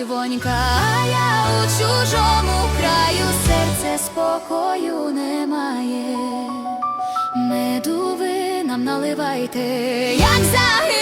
Ластівонька, а я у чужому краю серце спокою немає. Меду ви нам наливайте, як за